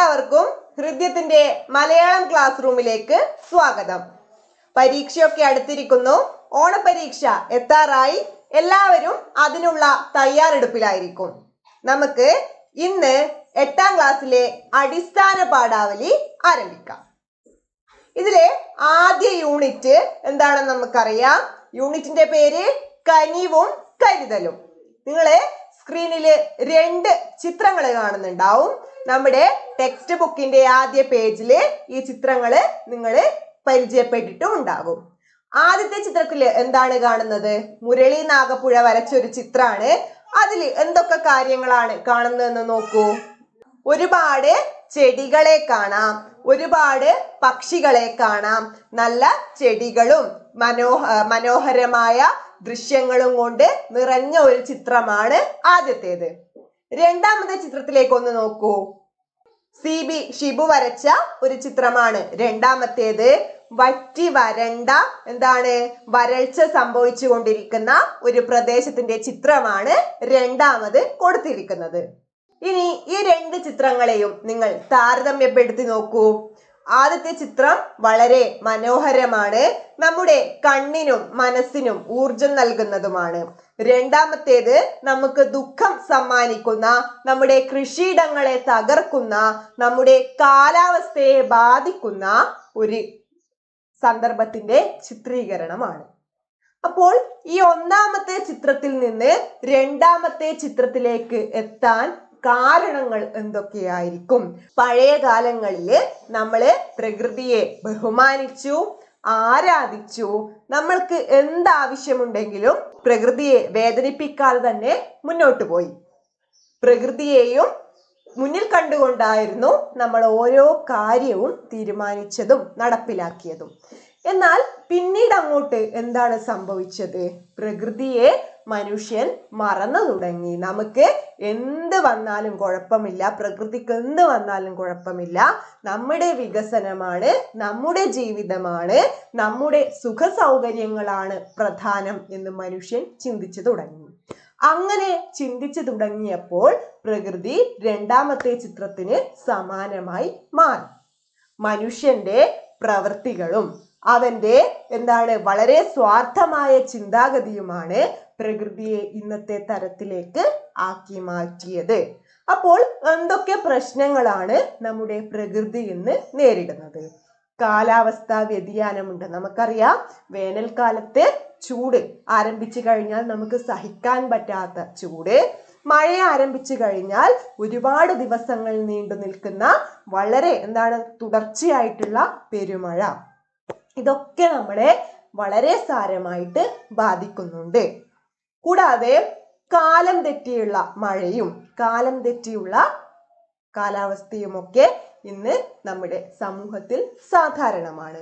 എല്ലാവർക്കും ഹൃദ്യത്തിന്റെ മലയാളം ക്ലാസ് റൂമിലേക്ക് സ്വാഗതം. പരീക്ഷയൊക്കെ അടുത്തിരിക്കുന്നു. ഓണപരീക്ഷ എത്താറായി. എല്ലാവരും അതിനുള്ള തയ്യാറെടുപ്പിലായിരിക്കും. നമുക്ക് ഇന്ന് എട്ടാം ക്ലാസ്സിലെ അടിസ്ഥാന പാഠാവലി ആരംഭിക്കാം. ഇതിലെ ആദ്യ യൂണിറ്റ് എന്താണെന്ന് നമുക്കറിയാം. യൂണിറ്റിന്റെ പേര് കനിവും കരുതലും. നിങ്ങൾ സ്ക്രീനിൽ രണ്ട് ചിത്രങ്ങൾ കാണുന്നുണ്ടാവും. നമ്മുടെ ടെക്സ്റ്റ് ബുക്കിന്റെ ആദ്യ പേജിൽ ഈ ചിത്രങ്ങൾ നിങ്ങൾ പരിചയപ്പെട്ടിട്ടും ഉണ്ടാകും ആദ്യത്തെ ചിത്രത്തിൽ എന്താണ് കാണുന്നത്? മുരളി നാഗപ്പുഴ വരച്ച ഒരു ചിത്രമാണ് അതിൽ എന്തൊക്കെ കാര്യങ്ങളാണ് കാണുന്നതെന്ന് നോക്കൂ. ഒരുപാട് ചെടികളെ കാണാം. ഒരുപാട് പക്ഷികളെ കാണാം. നല്ല ചെടികളും മനോഹ മനോഹരമായ ദൃശ്യങ്ങളും കൊണ്ട് നിറഞ്ഞ ഒരു ചിത്രമാണ് ആദ്യത്തേത്. രണ്ടാമത്തെ ചിത്രത്തിലേക്ക് ഒന്ന് നോക്കൂ. സി ബി ഷിബു വരച്ച ഒരു ചിത്രമാണ്. രണ്ടാമത്തേത് വറ്റി വരണ്ട എന്താണ്? വരൾച്ച സംഭവിച്ചു കൊണ്ടിരിക്കുന്ന ഒരു പ്രദേശത്തിന്റെ ചിത്രമാണ് രണ്ടാമത് കൊടുത്തിരിക്കുന്നത്. ഇനി ഈ രണ്ട് ചിത്രങ്ങളെയും നിങ്ങൾ താരതമ്യപ്പെടുത്തി നോക്കൂ. ആദ്യത്തെ ചിത്രം വളരെ മനോഹരമാണ്. നമ്മുടെ കണ്ണിനും മനസ്സിനും ഊർജം നൽകുന്നതുമാണ്. രണ്ടാമത്തേത് നമുക്ക് ദുഃഖം സമ്മാനിക്കുന്ന നമ്മുടെ കൃഷിയിടങ്ങളെ തകർക്കുന്ന നമ്മുടെ കാലാവസ്ഥയെ ബാധിക്കുന്ന ഒരു സന്ദർഭത്തിന്റെ ചിത്രീകരണമാണ്. അപ്പോൾ ഈ ഒന്നാമത്തെ ചിത്രത്തിൽ നിന്ന് രണ്ടാമത്തെ ചിത്രത്തിലേക്ക് എത്താൻ കാരണങ്ങൾ എന്തൊക്കെയായിരിക്കും? പഴയ കാലങ്ങളിൽ നമ്മൾ പ്രകൃതിയെ ബഹുമാനിച്ചു ആരാധിച്ചു. നമ്മൾക്ക് എന്താവശ്യമുണ്ടെങ്കിലും പ്രകൃതിയെ വേദനിപ്പിക്കാതെ തന്നെ മുന്നോട്ട് പോയി. പ്രകൃതിയെയും മുന്നിൽ കണ്ടുകൊണ്ടായിരുന്നു നമ്മൾ ഓരോ കാര്യവും തീരുമാനിച്ചതും നടപ്പിലാക്കിയതും. എന്നാൽ പിന്നീട് അങ്ങോട്ട് എന്താണ് സംഭവിച്ചത്? പ്രകൃതിയെ മനുഷ്യൻ മറന്നു തുടങ്ങി. നമുക്ക് എന്ത് വന്നാലും കുഴപ്പമില്ല. പ്രകൃതിക്ക് എന്ത് വന്നാലും കുഴപ്പമില്ല. നമ്മുടെ വികസനമാണ് നമ്മുടെ ജീവിതമാണ് നമ്മുടെ സുഖ സൗകര്യങ്ങളാണ് പ്രധാനം എന്ന് മനുഷ്യൻ ചിന്തിച്ചു തുടങ്ങി. അങ്ങനെ ചിന്തിച്ചു തുടങ്ങിയപ്പോൾ പ്രകൃതി രണ്ടാമത്തെ ചിത്രത്തിന് സമാനമായി മാറി. മനുഷ്യന്റെ പ്രവൃത്തികളും അവന്റെ എന്താണ് വളരെ സ്വാർത്ഥമായ ചിന്താഗതിയുമാണ് പ്രകൃതിയെ ഇന്നത്തെ തരത്തിലേക്ക് ആക്കി മാറ്റിയത്. അപ്പോൾ എന്തൊക്കെ പ്രശ്നങ്ങളാണ് നമ്മുടെ പ്രകൃതി ഇന്ന് നേരിടുന്നത്? കാലാവസ്ഥാ വ്യതിയാനമുണ്ട്. നമുക്കറിയാം വേനൽക്കാലത്ത് ചൂട് ആരംഭിച്ചു കഴിഞ്ഞാൽ നമുക്ക് സഹിക്കാൻ പറ്റാത്ത ചൂട്. മഴ ആരംഭിച്ചു കഴിഞ്ഞാൽ ഒരുപാട് ദിവസങ്ങൾ നീണ്ടു നിൽക്കുന്ന വളരെ എന്താണ് തുടർച്ചയായിട്ടുള്ള പെരുമഴ. ഇതൊക്കെ നമ്മളെ വളരെ സാരമായിട്ട് ബാധിക്കുന്നുണ്ട്. കൂടാതെ കാലം തെറ്റിയുള്ള മഴയും കാലം തെറ്റിയുള്ള കാലാവസ്ഥയും ഒക്കെ ഇന്ന് നമ്മുടെ സമൂഹത്തിൽ സാധാരണമാണ്.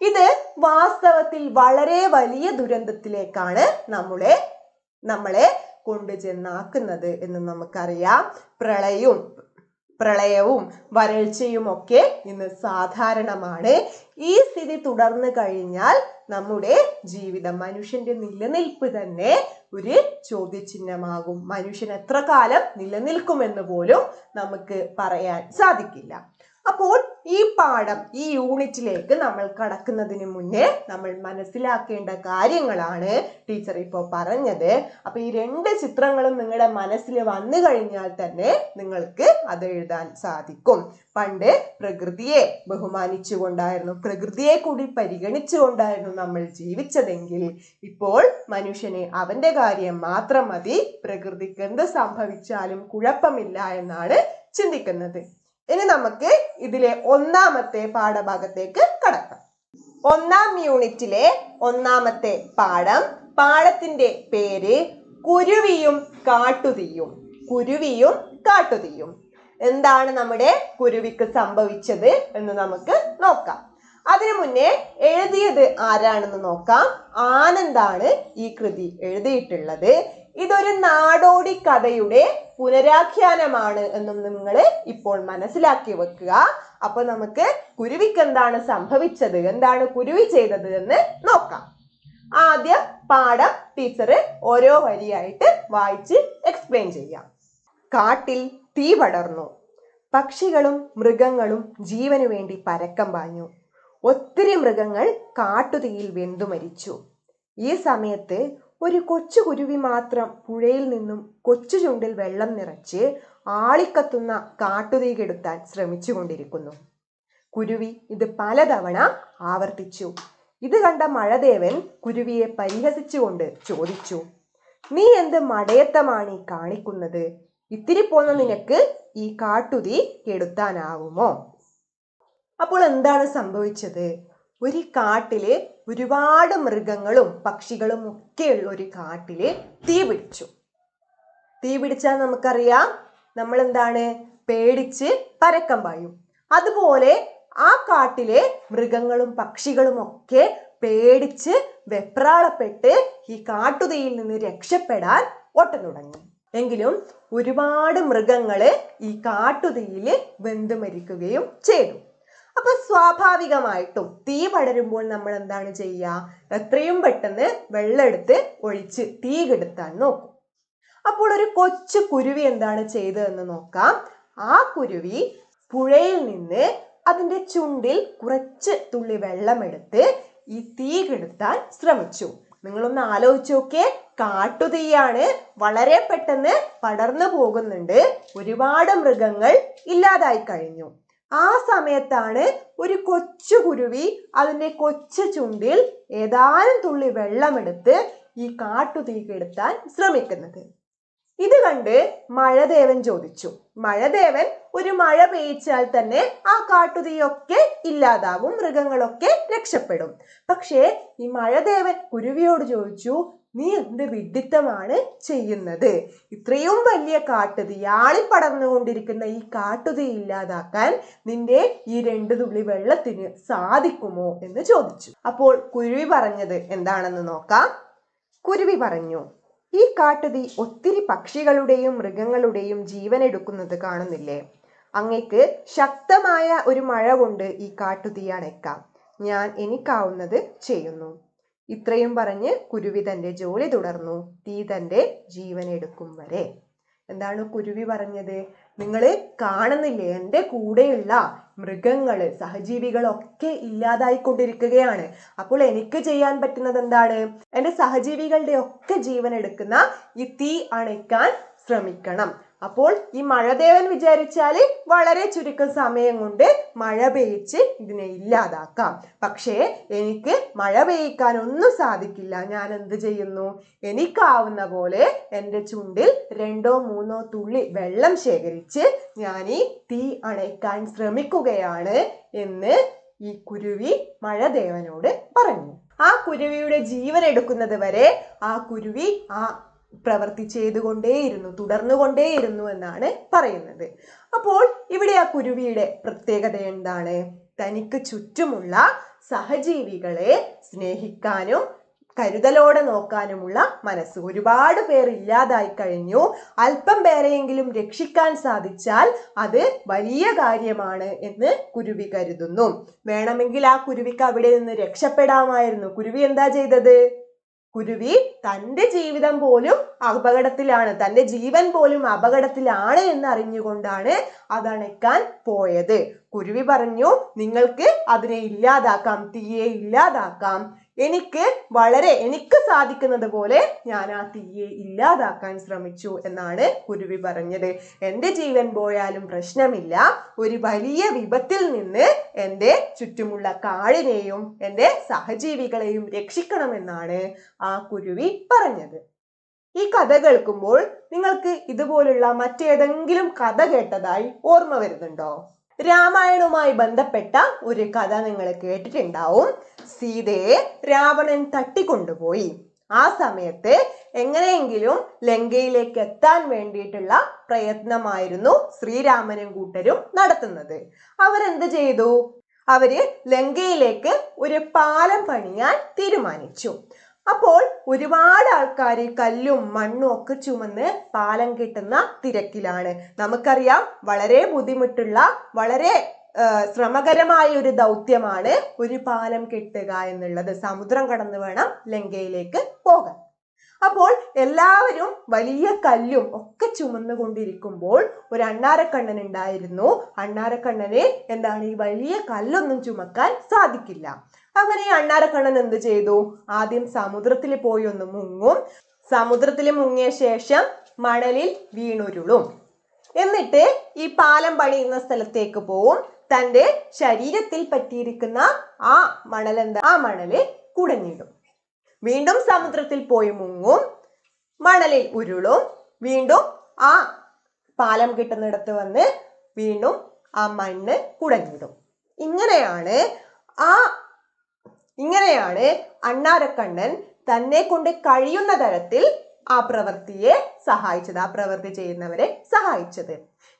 ഇത് വാസ്തവത്തിൽ വളരെ വലിയ ദുരന്തത്തിലേക്കാണ് നമ്മളെ നമ്മളെ കൊണ്ടുചെന്നാക്കുന്നത് എന്ന് നമുക്കറിയാം. പ്രളയവും പ്രളയവും വരൾച്ചയും ഒക്കെ ഇന്ന് സാധാരണമാണ്. ഈ സ്ഥിതി തുടർന്നു കഴിഞ്ഞാൽ നമ്മുടെ ജീവിതം മനുഷ്യന്റെ നിലനിൽപ്പ് തന്നെ ഒരു ചോദ്യചിഹ്നമാകും. മനുഷ്യൻ എത്ര കാലം നിലനിൽക്കുമെന്ന് പോലും നമുക്ക് പറയാൻ സാധിക്കില്ല. അപ്പോൾ ഈ പാഠം ഈ യൂണിറ്റിലേക്ക് നമ്മൾ കടക്കുന്നതിന് മുന്നേ നമ്മൾ മനസ്സിലാക്കേണ്ട കാര്യങ്ങളാണ് ടീച്ചർ ഇപ്പോൾ പറഞ്ഞത്. അപ്പൊ ഈ രണ്ട് ചിത്രങ്ങളും നിങ്ങളുടെ മനസ്സിൽ വന്നു കഴിഞ്ഞാൽ തന്നെ നിങ്ങൾക്ക് അത് എഴുതാൻ സാധിക്കും. പണ്ട് പ്രകൃതിയെ ബഹുമാനിച്ചുകൊണ്ടായിരുന്നു പ്രകൃതിയെ കൂടി പരിഗണിച്ചുകൊണ്ടായിരുന്നു നമ്മൾ ജീവിച്ചതെങ്കിൽ ഇപ്പോൾ മനുഷ്യനെ അവന്റെ കാര്യം മാത്രം മതി. പ്രകൃതിക്ക് എന്ത് സംഭവിച്ചാലും കുഴപ്പമില്ല എന്നാണ് ചിന്തിക്കുന്നത്. ഇനി നമുക്ക് ഇതിലെ ഒന്നാമത്തെ പാഠഭാഗത്തേക്ക് കടക്കാം. ഒന്നാം യൂണിറ്റിലെ ഒന്നാമത്തെ പാഠം പാഠത്തിന്റെ പേര് കുരുവിയും കാട്ടുതീയും. കുരുവിയും കാട്ടുതീയും. എന്താണ് നമ്മുടെ കുരുവിക്ക് സംഭവിച്ചത് എന്ന് നമുക്ക് നോക്കാം. അതിനു മുന്നേ എഴുതിയത് ആരാണെന്ന് നോക്കാം. ആനന്ദാണ് ഈ കൃതി എഴുതിയിട്ടുള്ളത്. ഇതൊരു നാടോടി കഥയുടെ പുനരാഖ്യാനമാണ് എന്നും നിങ്ങൾ ഇപ്പോൾ മനസ്സിലാക്കി വെക്കുക. അപ്പൊ നമുക്ക് കുരുവിക്ക് എന്താണ് സംഭവിച്ചത്? എന്താണ് കുരുവി ചെയ്തത് എന്ന് നോക്കാം. ആദ്യം പാഠം ടീച്ചർ ഓരോ വരിയായിട്ട് വായിച്ച് എക്സ്പ്ലെയിൻ ചെയ്യാം. കാട്ടിൽ തീ പടർന്നു. പക്ഷികളും മൃഗങ്ങളും ജീവനു വേണ്ടി പരക്കം പാഞ്ഞു. ഒത്തിരി മൃഗങ്ങൾ കാട്ടുതീയിൽ വെന്തു മരിച്ചു. ഈ സമയത്ത് ഒരു കൊച്ചു കുരുവി മാത്രം പുഴയിൽ നിന്നും കൊച്ചു ചുണ്ടിൽ വെള്ളം നിറച്ച് ആളിക്കത്തുന്ന കാട്ടുതീ കെടുത്താൻ ശ്രമിച്ചുകൊണ്ടിരിക്കുന്നു. കുരുവി ഇത് പലതവണ ആവർത്തിച്ചു. ഇത് കണ്ട മഴദേവൻ കുരുവിയെ പരിഹസിച്ചുകൊണ്ട് ചോദിച്ചു നീ എന്ത് മടയത്തമാണ് ഈ കാണിക്കുന്നത്? ഇത്തിരി പോന്ന നിനക്ക് ഈ കാട്ടുതീ കെടുത്താനാവുമോ? അപ്പോൾ എന്താണ് സംഭവിച്ചത്? ഒരു കാട്ടിലെ ഒരുപാട് മൃഗങ്ങളും പക്ഷികളും ഒക്കെയുള്ള ഒരു കാട്ടിൽ തീ പിടിച്ചു. തീ പിടിച്ചാൽ നമുക്കറിയാം നമ്മൾ എന്താണ് പേടിച്ച് പരക്കം പായും. അതുപോലെ ആ കാട്ടിലെ മൃഗങ്ങളും പക്ഷികളും ഒക്കെ പേടിച്ച് വെപ്രാളപ്പെട്ട് ഈ കാട്ടുതീയിൽ നിന്ന് രക്ഷപ്പെടാൻ ഓട്ടം തുടങ്ങി. എങ്കിലും ഒരുപാട് മൃഗങ്ങൾ ഈ കാട്ടുതീയിൽ വെന്തു മരിക്കുകയും ചെയ്തു. അപ്പൊ സ്വാഭാവികമായിട്ടും തീ പടരുമ്പോൾ നമ്മൾ എന്താണ് ചെയ്യുക എത്രയും പെട്ടെന്ന് വെള്ളം എടുത്ത് ഒഴിച്ച് തീ കെടുത്താൻ നോക്കും. അപ്പോൾ ഒരു കൊച്ചു കുരുവി എന്താണ് ചെയ്തതെന്ന് നോക്കാം. ആ കുരുവി പുഴയിൽ നിന്ന് അതിന്റെ ചുണ്ടിൽ കുറച്ച് തുള്ളി വെള്ളമെടുത്ത് ഈ തീ കെടുത്താൻ ശ്രമിച്ചു. നിങ്ങളൊന്ന് ആലോചിച്ച് നോക്കിയേ. കാട്ടുതീയാണ് വളരെ പെട്ടെന്ന് പടർന്നു പോകുന്നുണ്ട്. ഒരുപാട് മൃഗങ്ങൾ ഇല്ലാതായി കഴിഞ്ഞു. ആ സമയത്താണ് ഒരു കൊച്ചു കുരുവി അതിന്റെ കൊച്ചു ചുണ്ടിൽ ഏതാനും തുള്ളി വെള്ളമെടുത്ത് ഈ കാട്ടുതീ കെടുത്താൻ ശ്രമിക്കുന്നത്. ഇത് കണ്ട് മഴദേവൻ ചോദിച്ചു മഴദേവൻ ഒരു മഴ പെയ്ച്ചാൽ തന്നെ ആ കാട്ടുതീയൊക്കെ ഇല്ലാതാവും മൃഗങ്ങളൊക്കെ രക്ഷപ്പെടും. പക്ഷേ ഈ മഴദേവൻ കുരുവിയോട് ചോദിച്ചു നീ എന്ത് വിഡിത്തമാണ് ചെയ്യുന്നത്? ഇത്രയും വലിയ കാട്ടുതീ ആളിപ്പടർന്നുകൊണ്ടിരിക്കുന്ന ഈ കാട്ടുതീ ഇല്ലാതാക്കാൻ നിന്റെ ഈ രണ്ടു തുള്ളി വെള്ളത്തിന് സാധിക്കുമോ എന്ന് ചോദിച്ചു. അപ്പോൾ കുരുവി പറഞ്ഞത് എന്താണെന്ന് നോക്കാം. കുരുവി പറഞ്ഞു ഈ കാട്ടുതീ ഒത്തിരി പക്ഷികളുടെയും മൃഗങ്ങളുടെയും ജീവൻ എടുക്കുന്നത് കാണുന്നില്ലേ? അങ്ങക്ക് ശക്തമായ ഒരു മഴ കൊണ്ട് ഈ കാട്ടുതീ അണയ്ക്കാം. ഞാൻ എനിക്കാവുന്നത് ചെയ്യുന്നു. ഇത്രയും പറഞ്ഞ് കുരുവി തന്റെ ജോലി തുടർന്നു. തീ തന്റെ ജീവൻ എടുക്കും വരെ. എന്താണ് കുരുവി പറഞ്ഞത്? നിങ്ങൾ കാണുന്നില്ലേ? എന്റെ കൂടെയുള്ള മൃഗങ്ങൾ സഹജീവികളൊക്കെ ഇല്ലാതായിക്കൊണ്ടിരിക്കുകയാണ്. അപ്പോൾ എനിക്ക് ചെയ്യാൻ പറ്റുന്നത് എന്താണ്? എന്റെ സഹജീവികളുടെ ഒക്കെ ജീവൻ എടുക്കുന്ന ഈ തീ അണയ്ക്കാൻ ശ്രമിക്കണം. അപ്പോൾ ഈ മഴദേവൻ വിചാരിച്ചാൽ വളരെ ചുരുക്കം സമയം കൊണ്ട് മഴ പെയ്ച്ച് ഇതിനെ ഇല്ലാതാക്കാം. പക്ഷേ എനിക്ക് മഴ പെയ്യിക്കാൻ ഒന്നും സാധിക്കില്ല. ഞാൻ എന്ത് ചെയ്യുന്നു? എനിക്കാവുന്ന പോലെ എന്റെ ചുണ്ടിൽ രണ്ടോ മൂന്നോ തുള്ളി വെള്ളം ശേഖരിച്ച് ഞാൻ ഈ തീ അണയ്ക്കാൻ ശ്രമിക്കുകയാണ് എന്ന് ഈ കുരുവി മഴദേവനോട് പറഞ്ഞു. ആ കുരുവിയുടെ ജീവൻ എടുക്കുന്നത് വരെ ആ കുരുവി ആ പ്രവൃത്തി ചെയ്തുകൊണ്ടേയിരുന്നു തുടർന്നുകൊണ്ടേയിരുന്നു എന്നാണ് പറയുന്നത്. അപ്പോൾ ഇവിടെ ആ കുരുവിയുടെ പ്രത്യേകത എന്താണ്? തനിക്ക് ചുറ്റുമുള്ള സഹജീവികളെ സ്നേഹിക്കാനും കരുതലോടെ നോക്കാനുമുള്ള മനസ്സ്. ഒരുപാട് പേർ ഇല്ലാതായി കഴിഞ്ഞു. അല്പം പേരെയെങ്കിലും രക്ഷിക്കാൻ സാധിച്ചാൽ അത് വലിയ കാര്യമാണ് എന്ന് കുരുവി കരുതുന്നു. വേണമെങ്കിൽ ആ കുരുവിക്ക് അവിടെ നിന്ന് രക്ഷപ്പെടാമായിരുന്നു. കുരുവി എന്താ ചെയ്തത്? കുരുവി തന്റെ ജീവിതം പോലും അപകടത്തിലാണ് തന്റെ ജീവൻ പോലും അപകടത്തിലാണ് എന്ന് അറിഞ്ഞുകൊണ്ടാണ് അതണയ്ക്കാൻ പോയത്. കുരുവി പറഞ്ഞു നിങ്ങൾക്ക് അതിനെ ഇല്ലാതാക്കാം തീയെ ഇല്ലാതാക്കാം. എനിക്ക് വളരെ എനിക്ക് സാധിക്കുന്നത് പോലെ ഞാൻ ആ തീയെ ഇല്ലാതാക്കാൻ ശ്രമിച്ചു എന്നാണ് കുരുവി പറഞ്ഞത്. എന്റെ ജീവൻ പോയാലും പ്രശ്നമില്ല. ഒരു വലിയ വിപത്തിൽ നിന്ന് എന്റെ ചുറ്റുമുള്ള കാടിനെയും എന്റെ സഹജീവികളെയും രക്ഷിക്കണമെന്നാണ് ആ കുരുവി പറഞ്ഞത്. ഈ കഥ കേൾക്കുമ്പോൾ നിങ്ങൾക്ക് ഇതുപോലുള്ള മറ്റേതെങ്കിലും കഥ കേട്ടതായി ഓർമ്മ വരുന്നുണ്ടോ? രാമായണവുമായി ബന്ധപ്പെട്ട ഒരു കഥ നിങ്ങൾ കേട്ടിട്ടുണ്ടാവും. സീതയെ രാവണൻ തട്ടിക്കൊണ്ടുപോയി. ആ സമയത്ത് എങ്ങനെയെങ്കിലും ലങ്കയിലേക്ക് എത്താൻ വേണ്ടിയിട്ടുള്ള പ്രയത്നമായിരുന്നു ശ്രീരാമനും കൂട്ടരും നടത്തുന്നത്. അവരെന്ത് ചെയ്തു? അവർ ലങ്കയിലേക്ക് ഒരു പാലം പണിയാൻ തീരുമാനിച്ചു. അപ്പോൾ ഒരുപാട് ആൾക്കാർ കല്ലും മണ്ണും ഒക്കെ ചുമന്ന് പാലം കിട്ടുന്ന തിരക്കിലാണ്. നമുക്കറിയാം വളരെ ബുദ്ധിമുട്ടുള്ള വളരെ ശ്രമകരമായ ഒരു ദൗത്യമാണ് ഒരു പാലം കെട്ടുക എന്നുള്ളത്. സമുദ്രം കടന്നു വേണം ലങ്കയിലേക്ക് പോകാൻ. അപ്പോൾ എല്ലാവരും വലിയ കല്ലും ഒക്കെ ചുമന്നുകൊണ്ടിരിക്കുമ്പോൾ ഒരു അണ്ണാരക്കണ്ണൻ ഉണ്ടായിരുന്നു. അണ്ണാരക്കണ്ണനെ എന്താണ്? ഈ വലിയ കല്ലൊന്നും ചുമക്കാൻ സാധിക്കില്ല. അങ്ങനെ ഈ അണ്ണാരക്കണ്ണൻ എന്ത് ചെയ്തു? ആദ്യം സമുദ്രത്തിൽ പോയി ഒന്ന് മുങ്ങും. സമുദ്രത്തിൽ മുങ്ങിയ ശേഷം മണലിൽ വീണുരുളും. എന്നിട്ട് ഈ പാലം പണിയുന്ന സ്ഥലത്തേക്ക് പോവും. തന്റെ ശരീരത്തിൽ പറ്റിയിരിക്കുന്ന ആ മണലെന്താ ആ മണൽ കുടഞ്ഞിടും. വീണ്ടും സമുദ്രത്തിൽ പോയി മുങ്ങും മണലിൽ ഉരുളും. വീണ്ടും ആ പാലം കിട്ടുന്നിടത്ത് വന്ന് വീണ്ടും ആ മണ്ണ് കുടഞ്ഞിടും. ഇങ്ങനെയാണ് ആ ഇങ്ങനെയാണ് അണ്ണാരക്കണ്ണൻ തന്നെ കൊണ്ട് കഴിയുന്ന തരത്തിൽ ആ പ്രവൃത്തിയെ സഹായിച്ചത് ആ പ്രവൃത്തി ചെയ്യുന്നവരെ സഹായിച്ചത്.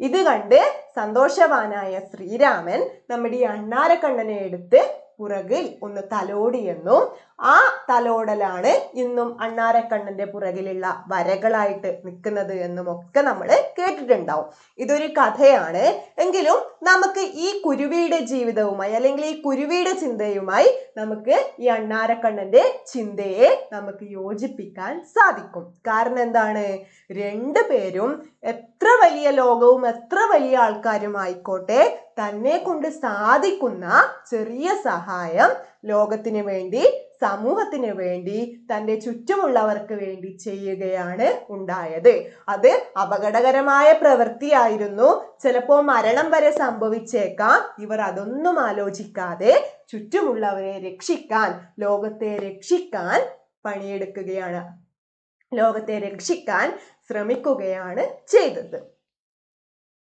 ഇത് കണ്ട് സന്തോഷവാനായ ശ്രീരാമൻ നമ്മുടെ ഈ അണ്ണാരക്കണ്ണനെ എടുത്ത് പുറകിൽ ഒന്ന് തലോടിയെന്നും ആ തലോടലാണ് ഇന്നും അണ്ണാരക്കണ്ണന്റെ പുറകിലുള്ള വരകളായിട്ട് നിൽക്കുന്നത് എന്നും ഒക്കെ നമ്മൾ കേട്ടിട്ടുണ്ടാവും. ഇതൊരു കഥയാണ്. എങ്കിലും നമുക്ക് ഈ കുരുവിയുടെ ജീവിതവുമായി അല്ലെങ്കിൽ ഈ കുരുവിയുടെ ചിന്തയുമായി നമുക്ക് ഈ അണ്ണാരക്കണ്ണന്റെ ചിന്തയെ നമുക്ക് യോജിപ്പിക്കാൻ സാധിക്കും. കാരണം എന്താണ്? രണ്ടു പേരും എത്ര വലിയ ലോകവും എത്ര വലിയ ആൾക്കാരും ആയിക്കോട്ടെ തന്നെ കൊണ്ട് സാധിക്കുന്ന ചെറിയ സഹായം ലോകത്തിന് വേണ്ടി സമൂഹത്തിന് വേണ്ടി തന്റെ ചുറ്റുമുള്ളവർക്ക് വേണ്ടി ചെയ്യുകയാണ് ഉണ്ടായത്. അത് അപകടകരമായ പ്രവൃത്തിയായിരുന്നു. ചിലപ്പോൾ മരണം വരെ സംഭവിച്ചേക്കാം. ഇവർ അതൊന്നും ആലോചിക്കാതെ ചുറ്റുമുള്ളവരെ രക്ഷിക്കാൻ ലോകത്തെ രക്ഷിക്കാൻ പണിയെടുക്കുകയാണ്. ലോകത്തെ രക്ഷിക്കാൻ ശ്രമിക്കുകയാണ് ചെയ്തത്.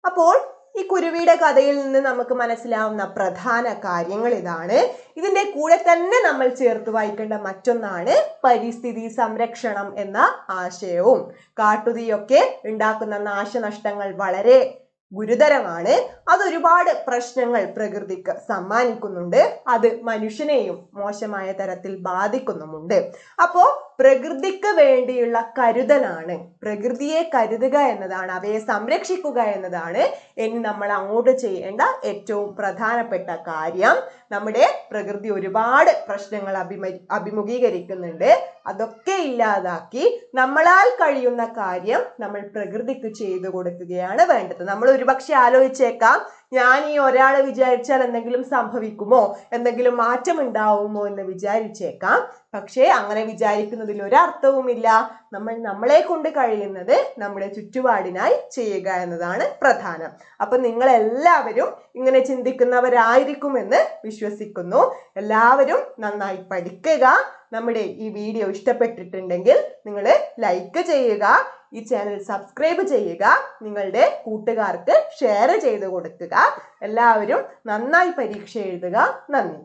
അപ്പോൾ ഈ കുരുവിയുടെ കഥയിൽ നിന്ന് നമുക്ക് മനസ്സിലാവുന്ന പ്രധാന കാര്യങ്ങൾ ഇതാണ്. ഇതിന്റെ കൂടെ തന്നെ നമ്മൾ ചേർത്ത് വായിക്കേണ്ട മറ്റൊന്നാണ് പരിസ്ഥിതി സംരക്ഷണം എന്ന ആശയവും. കാട്ടുതീയൊക്കെ ഉണ്ടാക്കുന്ന നാശനഷ്ടങ്ങൾ വളരെ ഗുരുതരമാണ്. അതൊരുപാട് പ്രശ്നങ്ങൾ പ്രകൃതിക്ക് സമ്മാനിക്കുന്നുണ്ട്. അത് മനുഷ്യനെയും മോശമായ തരത്തിൽ ബാധിക്കുന്നുമുണ്ട്. അപ്പോൾ പ്രകൃതിക്ക് വേണ്ടിയുള്ള കരുതലാണ്. പ്രകൃതിയെ കരുതുക എന്നതാണ് അവയെ സംരക്ഷിക്കുക എന്നതാണ് ഇനി നമ്മൾ അങ്ങോട്ട് ചെയ്യേണ്ട ഏറ്റവും പ്രധാനപ്പെട്ട കാര്യം. നമ്മുടെ പ്രകൃതി ഒരുപാട് പ്രശ്നങ്ങൾ അഭിമ അഭിമുഖീകരിക്കുന്നുണ്ട്. അതൊക്കെ ഇല്ലാതാക്കി നമ്മളാൽ കഴിയുന്ന കാര്യം നമ്മൾ പ്രകൃതിക്ക് ചെയ്തു കൊടുക്കുകയാണ് വേണ്ടത്. നമ്മൾ ഒരുപക്ഷെ ആലോചിച്ചേക്കാം ഞാൻ ഈ ഒരാൾ വിചാരിച്ചാൽ എന്തെങ്കിലും സംഭവിക്കുമോ? എന്തെങ്കിലും മാറ്റം ഉണ്ടാവുമോ എന്ന് വിചാരിച്ചേക്കാം. പക്ഷേ അങ്ങനെ വിചാരിക്കുന്നതിൽ ഒരർത്ഥവുമില്ല. നമ്മൾ നമ്മളെ കൊണ്ട് കഴിയുന്നത് നമ്മുടെ ചുറ്റുപാടിനായി ചെയ്യുക എന്നതാണ് പ്രധാനം. അപ്പൊ നിങ്ങൾ എല്ലാവരും ഇങ്ങനെ ചിന്തിക്കുന്നവരായിരിക്കുമെന്ന് വിശ്വസിക്കുന്നു. എല്ലാവരും നന്നായി പഠിക്കുക. നമ്മുടെ ഈ വീഡിയോ ഇഷ്ടപ്പെട്ടിട്ടുണ്ടെങ്കിൽ നിങ്ങൾ ലൈക്ക് ചെയ്യുക. ഈ ചാനൽ സബ്സ്ക്രൈബ് ചെയ്യുക നിങ്ങളുടെ കൂട്ടുകാർക്ക് ഷെയർ ചെയ്ത് കൊടുക്കുക. എല്ലാവരും നന്നായി പരീക്ഷ എഴുതുക. നന്ദി.